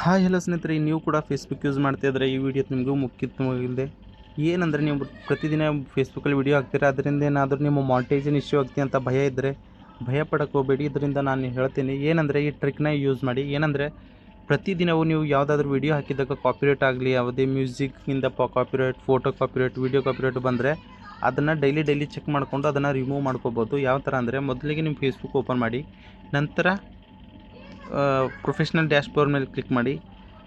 Hi hello ಸ್ನೇಹಿತರೆ, ನೀವು ಕೂಡ ಫೇಸ್ಬುಕ್ ಯೂಸ್ ಮಾಡ್ತಾ ಇದ್ರೆ ಈ ವಿಡಿಯೋ ನಿಮಗೂ ಮುಖ್ಯತ್ವವಾಗಿದೆ ಏನಂದರೆ ನೀವು ಪ್ರತಿದಿನ ಫೇಸ್ಬುಕ್ಕಲ್ಲಿ ವಿಡಿಯೋ ಹಾಕ್ತೀರ? ಅದರಿಂದ ಏನಾದರೂ ನಿಮ್ಮ ಮಾನಿಟೈಸೇಷನ್ ಇಶ್ಯೂ ಆಗ್ತಿ ಅಂತ ಭಯ ಇದ್ದರೆ ಭಯ ಪಡಕ್ಕೆ ಹೋಗಬೇಡಿ. ಇದರಿಂದ ನಾನು ಹೇಳ್ತೀನಿ, ಏನಂದರೆ ಈ ಟ್ರಿಕ್ನ ಯೂಸ್ ಮಾಡಿ. ಏನಂದರೆ ಪ್ರತಿದಿನವೂ ನೀವು ಯಾವುದಾದ್ರೂ ವಿಡಿಯೋ ಹಾಕಿದಾಗ ಕಾಪಿರೇಟ್ ಆಗಲಿ, ಯಾವುದೇ ಮ್ಯೂಸಿಕ್ಕಿಂದ ಪ copyright photo copyright video copyright ಬಂದರೆ ಅದನ್ನು ಡೈಲಿ ಡೈಲಿ ಚೆಕ್ ಮಾಡಿಕೊಂಡು ಅದನ್ನು ರಿಮೂವ್ ಮಾಡ್ಕೋಬೋದು. ಯಾವ ಥರ ಅಂದರೆ ಮೊದಲಿಗೆ ನಿಮ್ಮ ಫೇಸ್ಬುಕ್ ಓಪನ್ ಮಾಡಿ, ನಂತರ ಪ್ರೊಫೆಷ್ನಲ್ ಡ್ಯಾಶ್ಬೋರ್ಡ್ ಮೇಲೆ ಕ್ಲಿಕ್ ಮಾಡಿ.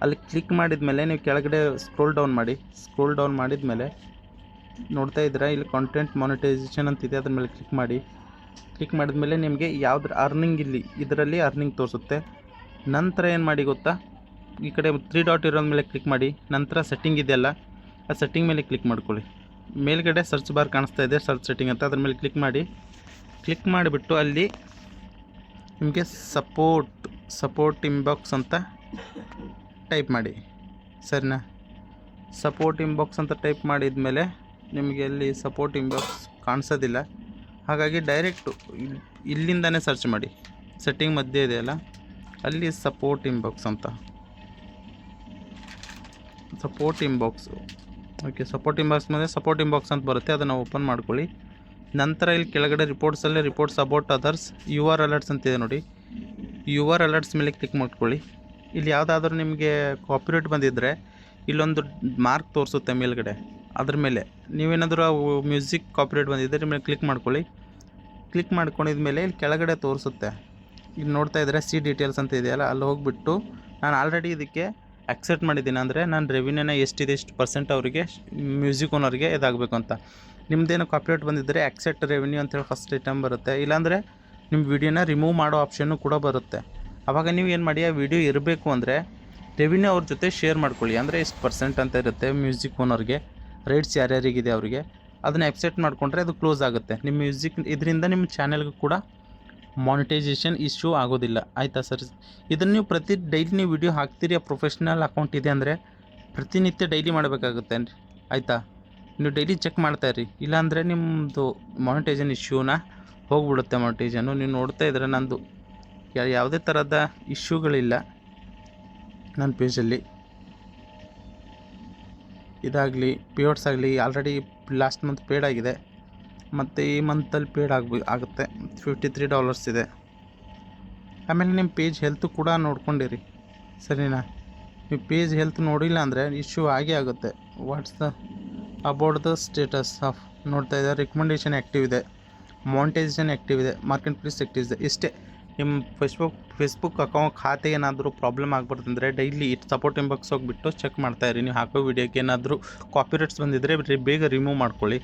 ಅಲ್ಲಿ ಕ್ಲಿಕ್ ಮಾಡಿದ ಮೇಲೆ ನೀವು ಕೆಳಗಡೆ ಸ್ಕ್ರೋಲ್ ಡೌನ್ ಮಾಡಿ. ಸ್ಕ್ರೋಲ್ ಡೌನ್ ಮಾಡಿದ ಮೇಲೆ ನೋಡ್ತಾ ಇದ್ದೀರಾ? ಇಲ್ಲಿ ಕಾಂಟೆಂಟ್ ಮಾನಿಟೈಸೇಷನ್ ಅಂತಿದೆ ಅದ್ರ ಮೇಲೆ ಕ್ಲಿಕ್ ಮಾಡಿ. ಕ್ಲಿಕ್ ಮಾಡಿದ ಮೇಲೆ ನಿಮಗೆ ಯಾವ್ದು ಅರ್ನಿಂಗ್ ಇಲ್ಲಿ, ಇದರಲ್ಲಿ ಅರ್ನಿಂಗ್ ತೋರಿಸುತ್ತೆ. ನಂತರ ಏನು ಮಾಡಿ ಗೊತ್ತಾ? ಈ ಕಡೆ ತ್ರೀ ಡಾಟ್ ಇರೋದ ಮೇಲೆ ಕ್ಲಿಕ್ ಮಾಡಿ. ನಂತರ ಸೆಟ್ಟಿಂಗ್ ಇದೆಯಲ್ಲ, ಆ ಸೆಟ್ಟಿಂಗ್ ಮೇಲೆ ಕ್ಲಿಕ್ ಮಾಡ್ಕೊಳ್ಳಿ. ಮೇಲ್ಗಡೆ ಸರ್ಚ್ ಬಾರ್ ಕಾಣಿಸ್ತಾ ಇದೆ ಸರ್ಚ್ ಸೆಟ್ಟಿಂಗ್ ಅಂತ, ಅದ್ರ ಮೇಲೆ ಕ್ಲಿಕ್ ಮಾಡಿ. ಕ್ಲಿಕ್ ಮಾಡಿಬಿಟ್ಟು ಅಲ್ಲಿ ನಿಮಗೆ ಸಪೋರ್ಟ್ ಸಪೋರ್ಟ್ ಇನ್ಬಾಕ್ಸ್ ಅಂತ ಟೈಪ್ ಮಾಡಿ. ಸರಿನಾ? ಸಪೋರ್ಟ್ ಇನ್ಬಾಕ್ಸ್ ಅಂತ ಟೈಪ್ ಮಾಡಿದ ಮೇಲೆ ನಿಮಗೆ ಅಲ್ಲಿ ಸಪೋರ್ಟ್ ಇನ್ಬಾಕ್ಸ್ ಕಾಣಿಸೋದಿಲ್ಲ. ಹಾಗಾಗಿ ಡೈರೆಕ್ಟು ಇಲ್ಲಿಂದನೇ ಸರ್ಚ್ ಮಾಡಿ. ಸೆಟ್ಟಿಂಗ್ ಮಧ್ಯೆ ಇದೆಯಲ್ಲ ಅಲ್ಲಿ? ಸಪೋರ್ಟ್ ಇನ್ಬಾಕ್ಸ್ ಅಂತ. Support inbox. Okay, support inbox ಮೇಲೆ ಸಪೋರ್ಟ್ ಇನ್ಬಾಕ್ಸ್ ಅಂತ ಬರುತ್ತೆ, ಅದನ್ನು ಓಪನ್ ಮಾಡ್ಕೊಳ್ಳಿ. ನಂತರ ಇಲ್ಲಿ ಕೆಳಗಡೆ ರಿಪೋರ್ಟ್ಸಲ್ಲೇ reports about others you are alerts ಅಂತಿದೆ ನೋಡಿ. ಯು ಆರ್ ಅಲರ್ಟ್ಸ್ ಮೇಲೆ ಕ್ಲಿಕ್ ಮಾಡ್ಕೊಳ್ಳಿ. ಇಲ್ಲಿ ಯಾವುದಾದ್ರೂ ನಿಮಗೆ ಕಾಪಿರೇಟ್ ಬಂದಿದ್ದರೆ ಇಲ್ಲೊಂದು ಮಾರ್ಕ್ ತೋರಿಸುತ್ತೆ ಮೇಲ್ಗಡೆ. ಅದ್ರ ಮೇಲೆ ನೀವೇನಾದರೂ ಮ್ಯೂಸಿಕ್ ಕಾಪಿರೇಟ್ ಬಂದಿದ್ದರೆ ಮೇಲೆ ಕ್ಲಿಕ್ ಮಾಡ್ಕೊಳ್ಳಿ. ಕ್ಲಿಕ್ ಮಾಡ್ಕೊಂಡಿದ ಮೇಲೆ ಇಲ್ಲಿ ಕೆಳಗಡೆ ತೋರಿಸುತ್ತೆ. ಇಲ್ಲಿ ನೋಡ್ತಾ ಇದ್ದರೆ ಸಿ ಡೀಟೇಲ್ಸ್ ಅಂತ ಇದೆಯಲ್ಲ, ಅಲ್ಲಿ ಹೋಗಿಬಿಟ್ಟು ನಾನು ಆಲ್ರೆಡಿ ಇದಕ್ಕೆ ಅಕ್ಸೆಪ್ಟ್ ಮಾಡಿದ್ದೀನಿ ಅಂದರೆ ನಾನು ರೆವಿನ್ಯೂನ ಎಷ್ಟಿದೆ, ಎಷ್ಟು ಪರ್ಸೆಂಟ್ ಅವರಿಗೆ ಮ್ಯೂಸಿಕ್ ಓನರ್ಗೆ ಇದಾಗಬೇಕು ಅಂತ. ನಿಮ್ಮದೇನು ಕಾಪಿರೇಟ್ ಬಂದಿದ್ದರೆ ಅಕ್ಸೆಪ್ಟ್ ರೆವಿನ್ಯೂ ಅಂತೇಳಿ ಫಸ್ಟ್ ಐಟಮ್ ಬರುತ್ತೆ. ಇಲ್ಲಾಂದರೆ ನಿಮ್ಮ ವಿಡಿಯೋನ ರಿಮೂವ್ ಮಾಡೋ ಆಪ್ಷನ್ನು ಕೂಡ ಬರುತ್ತೆ. ಆವಾಗ ನೀವು ಏನು ಮಾಡಿ, ಆ ವಿಡಿಯೋ ಇರಬೇಕು ಅಂದರೆ ರೆವಿನ್ಯೂ ಅವ್ರ ಜೊತೆ ಶೇರ್ ಮಾಡ್ಕೊಳ್ಳಿ. ಅಂದರೆ ಎಷ್ಟು ಪರ್ಸೆಂಟ್ ಅಂತ ಇರುತ್ತೆ ಮ್ಯೂಸಿಕ್ ಓನರ್ಗೆ ರೈಟ್ಸ್ ಯಾರ್ಯಾರಿಗಿದೆ ಅವರಿಗೆ. ಅದನ್ನ ಎಕ್ಸೆಪ್ಟ್ ಮಾಡಿಕೊಂಡ್ರೆ ಅದು ಕ್ಲೋಸ್ ಆಗುತ್ತೆ. ನಿಮ್ಮ ಮ್ಯೂಸಿಕ್ ಇದರಿಂದ ನಿಮ್ಮ ಚಾನೆಲ್ಗೂ ಕೂಡ ಮಾನಿಟೈಸೇಷನ್ ಇಶ್ಯೂ ಆಗೋದಿಲ್ಲ. ಆಯಿತಾ ಸರ್ ಇದನ್ನು ನೀವು ಪ್ರತಿ ಡೈಲಿ ನೀವು ವಿಡಿಯೋ ಹಾಕ್ತೀರಿ ಪ್ರೊಫೆಷ್ನಲ್ ಅಕೌಂಟ್ ಇದೆ ಅಂದರೆ ಪ್ರತಿನಿತ್ಯ ಡೈಲಿ ಮಾಡಬೇಕಾಗುತ್ತೆ ಆಯಿತಾ? ನೀವು ಡೈಲಿ ಚೆಕ್ ಮಾಡ್ತಾಯಿರಿ ಇಲ್ಲಾಂದರೆ ನಿಮ್ಮದು ಮಾನಿಟೈಸೇಷನ್ ಇಶ್ಯೂನ ಹೋಗ್ಬಿಡುತ್ತೆ ಮಾನಿಟೈಸೇಷನು ನೀವು ನೋಡ್ತಾ ಇದ್ರೆ ನನ್ನದು ಯಾವುದೇ ಥರದ ಇಶ್ಯೂಗಳಿಲ್ಲ ನನ್ನ ಪೇಜಲ್ಲಿ ಇದಾಗಲಿ ಪಿಯೋಟ್ಸ್ ಆಗಲಿ ಆಲ್ರೆಡಿ ಲಾಸ್ಟ್ ಮಂತ್ ಪೇಡ್ ಆಗಿದೆ. ಮತ್ತು ಈ ಮಂತಲ್ಲಿ ಪೇಡ್ ಆಗ್ಬಿ ಆಗುತ್ತೆ. ಫಿಫ್ಟಿ ತ್ರೀ ಡಾಲರ್ಸ್ ಇದೆ. ಆಮೇಲೆ ನಿಮ್ಮ ಪೇಜ್ ಹೆಲ್ತು ಕೂಡ ನೋಡ್ಕೊಂಡಿರಿ. ಸರಿನಾ? ನೀವು ಪೇಜ್ ಹೆಲ್ತ್ ನೋಡಿಲ್ಲ ಅಂದರೆ ಇಶ್ಯೂ ಆಗೇ ಆಗುತ್ತೆ. What's the about the status of ನೋಡ್ತಾ ಇದ್ದಾರೆ? ರಿಕಮೆಂಡೇಷನ್ ಆ್ಯಕ್ಟಿವ್ ಇದೆ. ಮಾನಿಟೈಸೇಷನ್ ಆ್ಯಕ್ಟಿವ್ ಇದೆ ಮಾರ್ಕೆಟ್ ಪ್ಲೇಸ್ ಆ್ಯಕ್ಟಿವ್ ಇದೆ. ಇಷ್ಟೇ ನಿಮ್ಮ ಫೇಸ್ಬುಕ್ ಫೇಸ್ಬುಕ್ ಅಕೌಂಟ್ ಖಾತೆ ಏನಾದರೂ ಪ್ರಾಬ್ಲಮ್ ಆಗ್ಬಾರ್ದಂದ್ರೆ ಡೈಲಿ ಇಟ್ ಸಪೋರ್ಟ್ ಇಂಬಾಕ್ಸ್ ಹೋಗಿಬಿಟ್ಟು ಚೆಕ್ ಮಾಡ್ತಾ ಇರಿ. ನೀವು ಹಾಕೋ ವಿಡಿಯೋಕ್ಕೆ ಏನಾದರೂ ಕಾಪಿರೇಟ್ಸ್ ಬಂದಿದ್ದರೆ ಬೇಗ ರಿಮೂವ್ ಮಾಡ್ಕೊಳ್ಳಿ.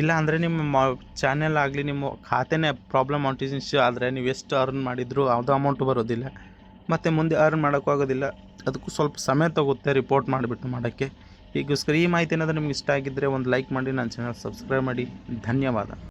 ಇಲ್ಲ ಅಂದರೆ ನಿಮ್ಮ ಮಾ ಚಾನೆಲ್ ಆಗಲಿ ನಿಮ್ಮ ಖಾತೆನೇ ಪ್ರಾಬ್ಲಮ್ ಮಾನಿಟೈಸೇಷನ್ ಆದರೆ ನೀವು ಎಷ್ಟು ಅರ್ನ್ ಮಾಡಿದರೂ ಯಾವುದೋ ಅಮೌಂಟ್ ಬರೋದಿಲ್ಲ. ಮತ್ತು ಮುಂದೆ ಅರ್ನ್ ಮಾಡೋಕ್ಕೂ ಆಗೋದಿಲ್ಲ. ಅದಕ್ಕೂ ಸ್ವಲ್ಪ ಸಮಯ ತಗುತ್ತೆ ರಿಪೋರ್ಟ್ ಮಾಡಿಬಿಟ್ಟು ಮಾಡೋಕ್ಕೆ. ಈಗೋಸ್ಕರ ಈ ಮಾಹಿತಿ ಏನಾದರೂ ನಿಮ್ಗೆ ಇಷ್ಟ ಆಗಿದ್ದರೆ ಒಂದು ಲೈಕ್ ಮಾಡಿ, ನನ್ನ ಚಾನಲ್ ಸಬ್ಸ್ಕ್ರೈಬ್ ಮಾಡಿ. ಧನ್ಯವಾದ.